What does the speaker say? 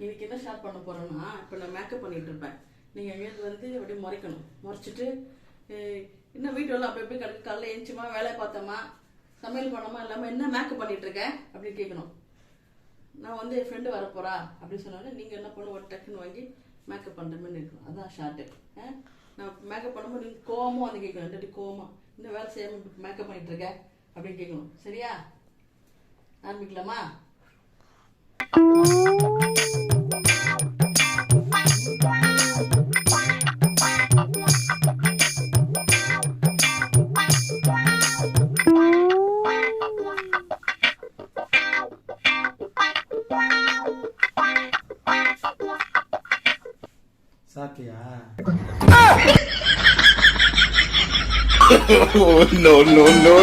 இன்னைக்கு என்ன ஷேர் பண்ண போறேன்னா இப்போ நான் மேக்கப் பண்ணிட்டு இருப்பேன். நீங்க எங்கேயாவது வந்து அப்படியே முறைக்கணும். முறைச்சிட்டு இன்னும் என்ன அப்போ எப்படி கிடக்கு காலைல எழுந்துச்சுமா வேலை பார்த்தோமா சமையல் பண்ணோமா இல்லாமல் என்ன மேக்கப் பண்ணிட்டு இருக்க அப்படின்னு கேட்கணும். நான் வந்து என் ஃப்ரெண்டு வரப்போறா அப்படின்னு சொன்னாலும் நீங்கள் என்ன பண்ணு ஒரு டக்குன்னு வாங்கி மேக்கப் பண்ணுற மாதிரி இருக்கணும் அதான் ஷார்ட்டு நான் மேக்கப் பண்ணும்போது நீங்கள் கோவமும் வந்து கேட்கணும். இல்லாட்டி கோவமா? இன்னும் வேலை செய்யாமல் மேக்கப் பண்ணிட்டு இருக்க? அப்படின்னு கேட்கணும். சரியா? ஆரம்பிக்கலாமா? சாப்பிட்டியா oh no no no